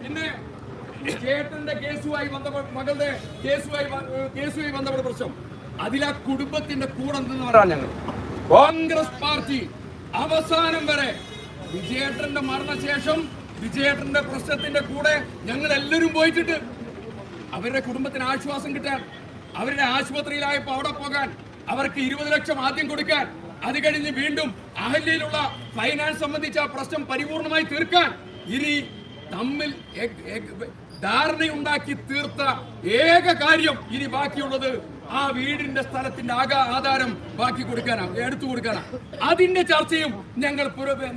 പിന്നെ ചേട്ടന്റെ കേസുമായി ബന്ധപ്പെട്ട് മകളുടെ കേസുമായി കേസുമായി ബന്ധപ്പെട്ട പ്രശ്നം. അതിൽ കുടുംബത്തിന്റെ കൂടെ നിന്നവരാണ് ഞങ്ങൾ? കോൺഗ്രസ് പാർട്ടി. അവസാനം വരെ വിജയേട്ടന്റെ മരണശേഷം വിജയേട്ടന്റെ പ്രശ്നത്തിന്റെ കൂടെ ഞങ്ങൾ എല്ലാവരും പോയിട്ടുണ്ട്. അവരുടെ കുടുംബത്തിന് ആശ്വാസം കിട്ടാൻ അവരുടെ ആശുപത്രിയിലായപ്പോ അവിടെ പോകാൻ അവർക്ക് ഇരുപത് ലക്ഷം ആദ്യം കൊടുക്കാൻ അത് കഴിഞ്ഞ് വീണ്ടും അഹല്യയിലുള്ള ഫൈനാൻസ് സംബന്ധിച്ച പ്രശ്നം പരിപൂർണമായി തീർക്കാൻ ഇനി തമ്മിൽ ധാരണയുണ്ടാക്കി തീർത്ത ഏക കാര്യം ഇനി ബാക്കിയുള്ളത് ആ വീടിന്റെ സ്ഥലത്തിന്റെ ആക ആധാരം ബാക്കി കൊടുക്കാനാണ് എടുത്തു കൊടുക്കാനാണ്. അതിന്റെ ചർച്ചയും ഞങ്ങൾ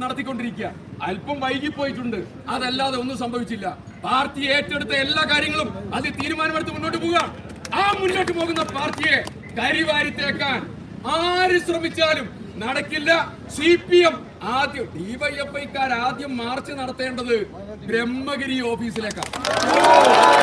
നടത്തിക്കൊണ്ടിരിക്കുക. അല്പം വൈകിപ്പോയിട്ടുണ്ട്. അതല്ലാതെ ഒന്നും സംഭവിച്ചില്ല. പാർട്ടി ഏറ്റെടുത്ത എല്ലാ കാര്യങ്ങളും അത് തീരുമാനമെടുത്ത് മുന്നോട്ട് പോവുക. ആ മുന്നോട്ട് പോകുന്ന പാർട്ടിയെ കരിവാരിത്തേക്കാൻ ആര് ശ്രമിച്ചാലും നടക്കില്ല. സി പി എം ആദ്യം ഡിവൈഎഫ്ഐക്കാർ ആദ്യം മാർച്ച് നടത്തേണ്ടത് ബ്രഹ്മഗിരി ഓഫീസിലേക്കാണ്.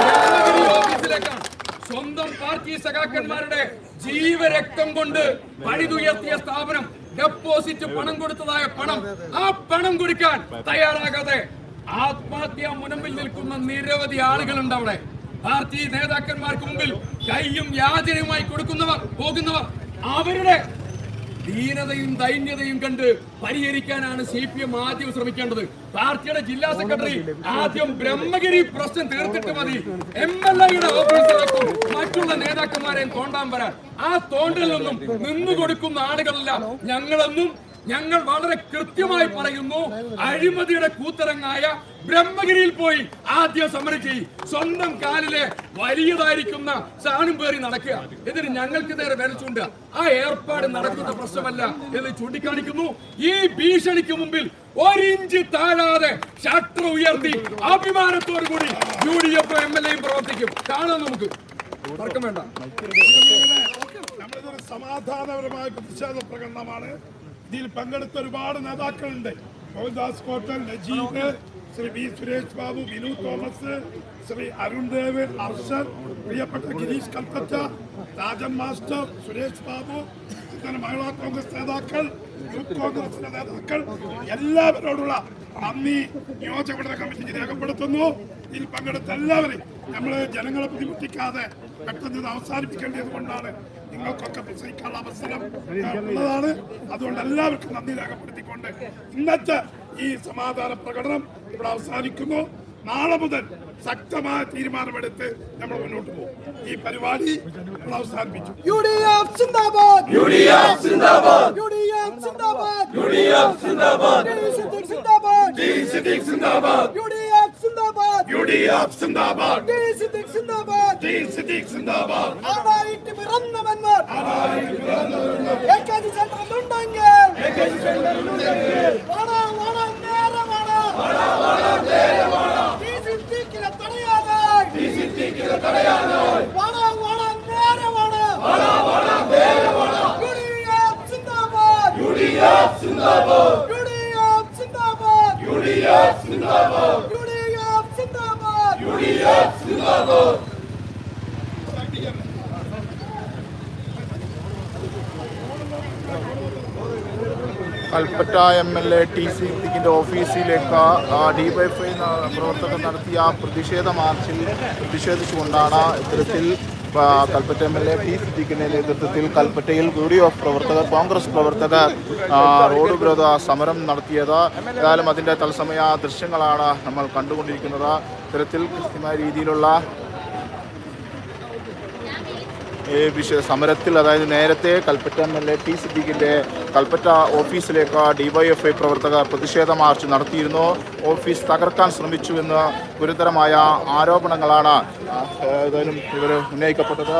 ബ്രഹ്മഗിരി ഓഫീസിലേക്കാണ്. സ്വന്തം പാർട്ടി സഖാക്കന്മാരുടെ ജീവരക്തം കൊണ്ട് പഴുതുയർത്തിയ സ്ഥാപനം ഡെപ്പോസിറ്റ് പണം കൊടുത്തതായ പണം ആ പണം കൊടുക്കാൻ തയ്യാറാകാതെ ആത്മഹത്യ മുനമ്പിൽ നിൽക്കുന്ന നിരവധി ആളുകളുണ്ട് അവിടെ. പാർട്ടി നേതാക്കന്മാർക്ക് മുമ്പിൽ കൈയും യാചനയുമായി കൊടുക്കുന്നവർ പോകുന്നവർ അവരുടെ ദീനതയും ദൈന്യതയും കണ്ട് പരിഹരിക്കാനാണ് സി പി എം ആദ്യം ശ്രമിക്കേണ്ടത്. പാർട്ടിയുടെ ജില്ലാ സെക്രട്ടറി ആദ്യം ബ്രഹ്മഗിരി പ്രശ്നം തീർത്തിട്ട് മതി. എം എൽ എയുടെ ഓഫീസിലാക്കും മറ്റുള്ള നേതാക്കന്മാരെയും തോണ്ടാൻ വരാൻ. ആ തോണ്ടലിലൊന്നും നിന്നു കൊടുക്കുന്ന ആളുകളല്ല ഞങ്ങളെന്നും ഞങ്ങൾ വളരെ കൃത്യമായി പറയുന്നു അഴിമതിയുടെ കൂത്തരങ്ങായ ബ്രഹ്മഗിരിയിൽ പോയി ആദ്യം സമരം സ്വന്തം കാലിലെ വലിയതായിരിക്കുന്ന സാണും പേറി നടക്കുക. എന്നിട്ട് ഞങ്ങൾക്ക് നേരെ വരച്ചുണ്ട് ആ ഏർപ്പാട് നടക്കുന്ന പ്രശ്നമല്ല എന്ന് ചൂണ്ടിക്കാണിക്കുന്നു. ഈ ഭീഷണിക്ക് മുമ്പിൽ ഒരിഞ്ച് താഴാതെ ഷട്ടർ ഉയർത്തി അഭിമാനത്തോടു കൂടി U D F M L എയും പ്രവർത്തിക്കും. കാണാം നമുക്ക്. തർക്കം വേണ്ട. സമാധാനപരമായ പ്രതിഷേധ പ്രകടനമാണ്. ഇതിൽ പങ്കെടുത്ത ഒരുപാട് നേതാക്കളുണ്ട്. മോഹൻദാസ് കോട്ടൽ നജീബ് ശ്രീ വി. സുരേഷ് ബാബു വിനു തോമസ് ശ്രീ അരുൺ ദേവ് അർഷൻ പ്രിയപ്പെട്ട ഗിരീഷ് കൽപ്പറ്റ രാജൻ മാസ്റ്റർ സുരേഷ് ബാബു അങ്ങനെ മഹിളാ കോൺഗ്രസ് നേതാക്കൾ യൂത്ത് കോൺഗ്രസിന്റെ നേതാക്കൾ എല്ലാവരോടുള്ള നന്ദി. നിയോജകമണ്ഡല കമ്മിറ്റിക്ക് രേഖപ്പെടുത്തുന്നു. ഇതിൽ പങ്കെടുത്ത എല്ലാവരെയും നമ്മൾ ജനങ്ങളെ ബുദ്ധിമുട്ടിക്കാതെ പെട്ടെന്ന് ഇത് അവസാനിപ്പിക്കേണ്ടത് കൊണ്ടാണ് നിങ്ങൾക്കൊക്കെ പ്രസംഗിക്കാനുള്ള അവസരം ഉള്ളതാണ്. അതുകൊണ്ട് എല്ലാവർക്കും നന്ദി രേഖപ്പെടുത്തിക്കൊണ്ട് ഇന്നത്തെ ഈ സമാധാന പ്രകടനം ഇവിടെ അവസാനിക്കുന്നു. നാളെ മുതൽ ശക്തമായ തീരുമാനമെടുത്ത് നമ്മൾ മുന്നോട്ട് പോകും. ഈ പരിപാടി നമ്മൾ അവസാനിപ്പിച്ചു. സിന്ദാബാദ്. സിന്ദാബാദ്. സിന്ദാബാദ്. സിന്ദാബാദ്. സിദ്ദിഖ് സിന്ദാബാദ്. യുഡിഎഫ് സിന്ദാബാദ്. യുഡിഎഫ് സിന്ദാബാദ്. സിദ്ദിഖ് സിന്ദാബാദ്. സിദ്ദീഖ് സിന്ദാബാദ്. ആടായിട്ട് പിറന്നവന്മാർ എ കെ ജി സെന്ററിലുണ്ടെങ്കിൽ വാടാ, വാടാ, നേരെ വാടാ. ടി സിദ്ദീഖിനെ തടയാനായി. വാടാ, വാടാ, നേരെ വാടാ. യുഡിഎഫ് സിന്ദാബാദ്. യുഡിഎഫ് സിന്ദാബാദ്. UDF Zindabad. Kalpetta M L A T C സിദ്ദിഖിന്റെ ഓഫീസിലേക്ക് ഡിവൈഫൈ പ്രവർത്തകർ നടത്തിയ പ്രതിഷേധ മാർച്ചിൽ പ്രതിഷേധിച്ചുകൊണ്ടാണ് ഇത്തരത്തിൽ Kalpetta M L A T സിദ്ദിഖിന്റെ നേതൃത്വത്തിൽ കൽപ്പറ്റയിൽ യു ഡി എഫ് പ്രവർത്തകർ കോൺഗ്രസ് പ്രവർത്തകർ റോഡ് വിരോധ സമരം നടത്തിയത്. ഏതായാലും അതിന്റെ തത്സമയ ദൃശ്യങ്ങളാണ് നമ്മൾ കണ്ടുകൊണ്ടിരിക്കുന്നത്. ഇത്തരത്തിൽ കൃത്യമായ രീതിയിലുള്ള വിഷയ സമരത്തിൽ അതായത് നേരത്തെ Kalpetta M L A T സിദ്ദീഖിന്റെ Kalpetta ഓഫീസിലേക്ക് ഡിവൈഎഫ്ഐ പ്രവർത്തകർ പ്രതിഷേധ മാർച്ച് നടത്തിയിരുന്നു. ഓഫീസ് തകർക്കാൻ ശ്രമിച്ചു എന്ന് ഗുരുതരമായ ആരോപണങ്ങളാണ് ഏതായാലും ഇവർ ഉന്നയിക്കപ്പെട്ടത്.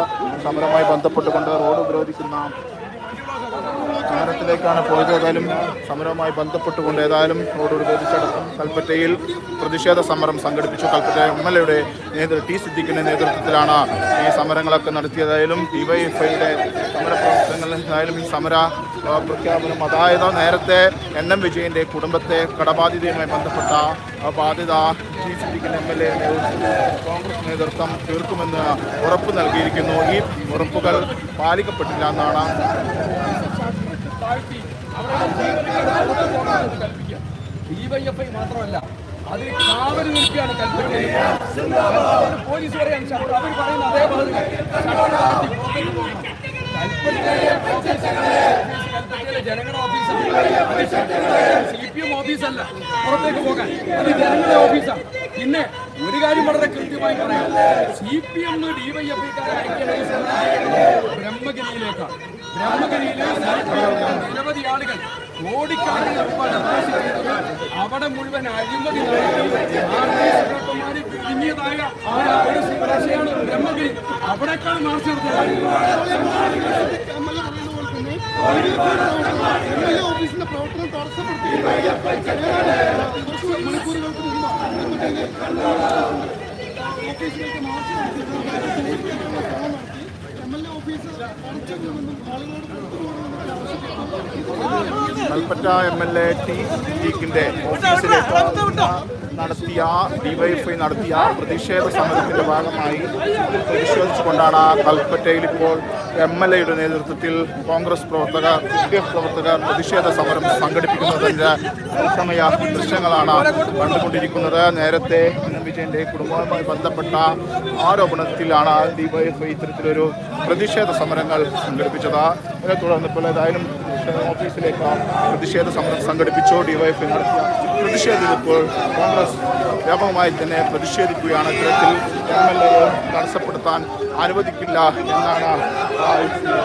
സമരവുമായി ബന്ധപ്പെട്ടുകൊണ്ട് റോഡ് ഉപരോധിക്കുന്ന സമരത്തിലേക്കാണ് പോയത്. ഏതായാലും സമരവുമായി ബന്ധപ്പെട്ടുകൊണ്ട് ഏതായാലും റോഡ് ഉപരോധിച്ചടക്കം കൽപ്പറ്റയിൽ പ്രതിഷേധ സമരം സംഘടിപ്പിച്ചു. കൽപ്പറ്റ എം എൽ എയുടെ നേതൃത്വം ടി സിദ്ദിഖിന്റെ നേതൃത്വത്തിലാണ് ഈ സമരങ്ങളൊക്കെ നടത്തിയതായാലും ഡിവൈഎഫ്ഐയുടെ സമര പ്രവർത്തനങ്ങൾ ഏതായാലും ഈ സമര പ്രഖ്യാപനം അതായത് നേരത്തെ എൻ എം വിജയന്റെ കുടുംബത്തെ കടബാധിതയുമായി ബന്ധപ്പെട്ട ബാധ്യത ടി സിദ്ദിഖിന്റെ എം എൽ എ കോൺഗ്രസ് നേതൃത്വം തീർക്കുമെന്ന് ഉറപ്പ് നൽകിയിരിക്കുന്നു. ഈ ഉറപ്പുകൾ പാലിക്കപ്പെട്ടില്ല എന്നാണ് താഴ്ത്തി അവരുടെ ജീവനക്കാരെ കൽപ്പിക്കുക ഡിവൈഎഫ്ഐ മാത്രമല്ല അതിന് കാവൽ നിൽക്കുകയാണ് കൽപ്പറ്റ. പോലീസ് പറയാൻ ഷട്ടർ അവർ പറയുന്ന അതേ ഭാഗത്ത്. കൽപ്പറ്റയിലെ ജനങ്ങളുടെ ഓഫീസാണ്. സി പി എം ഓഫീസല്ല പുറത്തേക്ക് പോകാൻ. അത് ജനങ്ങളുടെ ഓഫീസാണ്. പിന്നെ ഒരു കാര്യം വളരെ കൃത്യമായി പറയാം. സി പി എം ഡിവൈഎഫ്ഐക്കാരെ ബ്രഹ്മഗിരിയിലേക്കാണ്. ബ്രഹ്മഗിരിയിലെ നിരവധി ആളുകൾ ചെയ്തത് അവിടെ മുഴുവൻ അഴിമതി നടത്തി പിരിഞ്ഞതായ ഒരു സുരക്ഷയാണ് ബ്രഹ്മഗിരി അവിടേക്കാണ് മാർച്ച് നടത്തുന്നത് ഓഫീസിന്റെ പ്രവർത്തനം തടസ്സപ്പെടുത്തി മണിക്കൂറുകൾക്ക് മുമ്പ് ഓഫീസിലേക്ക് മാർച്ച് നടത്തി Kalpetta M L A T സിദ്ദീഖിന്റെ നടത്തിയ ഡിവൈഎഫ്ഐ നടത്തിയ പ്രതിഷേധ സമരത്തിന്റെ ഭാഗമായി പ്രതിഷേധിച്ചുകൊണ്ടാണ് കൽപ്പറ്റയിൽ ഇപ്പോൾ എം എൽ എയുടെ നേതൃത്വത്തിൽ കോൺഗ്രസ് പ്രവർത്തകർ യു ഡി എഫ് പ്രവർത്തകർ പ്രതിഷേധ സമരം സംഘടിപ്പിക്കുന്നതിന്റെ തത്സമയ ദൃശ്യങ്ങളാണ് കണ്ടുകൊണ്ടിരിക്കുന്നത്. നേരത്തെ വിജയന്റെ കുടുംബവുമായി ബന്ധപ്പെട്ട ആരോപണത്തിലാണ് ഡിവൈഎഫ്ഐ ഇത്തരത്തിലൊരു പ്രതിഷേധ സമരങ്ങൾ സംഘടിപ്പിച്ചത്. അതിനെ തുടർന്ന് ഇപ്പോൾ ഏതായാലും ഓഫീസിലേക്ക് പ്രതിഷേധ സമരം സംഘടിപ്പിച്ചു ഡിവൈഎഫ് നടത്തിയ പ്രതിഷേധം ഇപ്പോൾ കോൺഗ്രസ് വ്യാപകമായി തന്നെ പ്രതിഷേധിക്കുകയാണ്. ഇത്തരത്തിൽ എം എൽ എ തടസ്സപ്പെടുത്താൻ അനുവദിക്കില്ല എന്നാണ്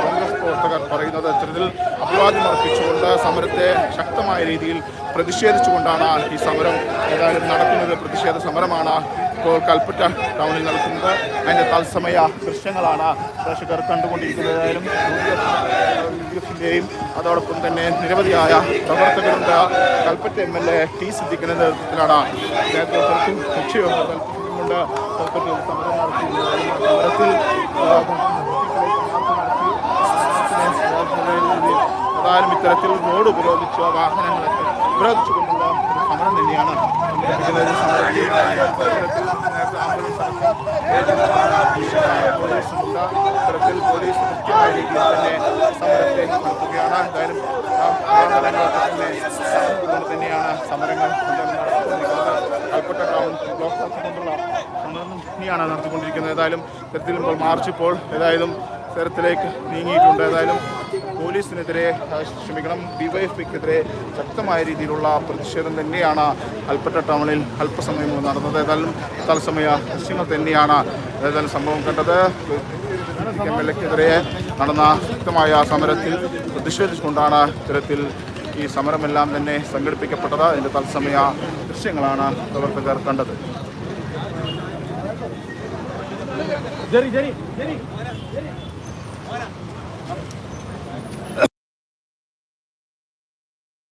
കോൺഗ്രസ് പ്രവർത്തകർ പറയുന്നത്. ഇത്തരത്തിൽ അഭിവാദ്യം അർപ്പിച്ചുകൊണ്ട് സമരത്തെ ശക്തമായ രീതിയിൽ പ്രതിഷേധിച്ചുകൊണ്ടാണ് ഈ സമരം ഏതായാലും നടക്കുന്നത്. പ്രതിഷേധ സമരമാണ് ഇപ്പോൾ കൽപ്പറ്റ ടൗണിൽ നടക്കുന്നത്. അതിന്റെ തത്സമയ ദൃശ്യങ്ങളാണ് പ്രേക്ഷകർ കണ്ടുകൊണ്ടിരിക്കുന്നതായാലും യുഡിഎഫിന്റെയും അതോടൊപ്പം തന്നെ നിരവധിയായ പ്രവർത്തകരുണ്ട് Kalpetta M L A T സിദ്ദിഖിന്റെ നേതൃത്വത്തിലാണ് നേതൃത്വത്തിൽ കക്ഷിയോഗം കൽപ്പിച്ചുകൊണ്ട് കൽപ്പറ്റയിൽ സമരം നടത്തി ഏതായാലും ഇത്തരത്തിൽ റോഡ് ഉപരോധിച്ച വാഹനങ്ങളൊക്കെ ഉപരോധിച്ചുകൊണ്ടുള്ള സമരം തന്നെയാണ്. ഇത്തരത്തിൽ പോലീസ് തന്നെയാണ് സമരങ്ങൾ കൽപ്പറ്റ ടൗൺ ബ്ലോക്ക് തന്നെയാണ് നടത്തിക്കൊണ്ടിരിക്കുന്നത്. ഏതായാലും ഇത്തരത്തിൽ ഇപ്പോൾ മാർച്ച് ഇപ്പോൾ ഏതായാലും തരത്തിലേക്ക് നീങ്ങിയിട്ടുണ്ട്. ഏതായാലും പോലീസിനെതിരെ ക്ഷമിക്കണം. ഡിവൈഎഫ്ഐക്കെതിരെ ശക്തമായ രീതിയിലുള്ള പ്രതിഷേധം തന്നെയാണ് കൽപ്പറ്റ ടൗണിൽ അല്പസമയം മുമ്പ് നടന്നത്. ഏതായാലും തത്സമയ ദൃശ്യങ്ങൾ തന്നെയാണ് ഏതായാലും സംഭവം കണ്ടത്. എം എൽ എക്കെതിരെ നടന്ന ശക്തമായ സമരത്തിൽ പ്രതിഷേധിച്ചുകൊണ്ടാണ് ഇത്തരത്തിൽ ഈ സമരമെല്ലാം തന്നെ സംഘടിപ്പിക്കപ്പെട്ടത്. അതിന്റെ തത്സമയ ദൃശ്യങ്ങളാണ് പ്രവർത്തകർ കണ്ടത്. Bora!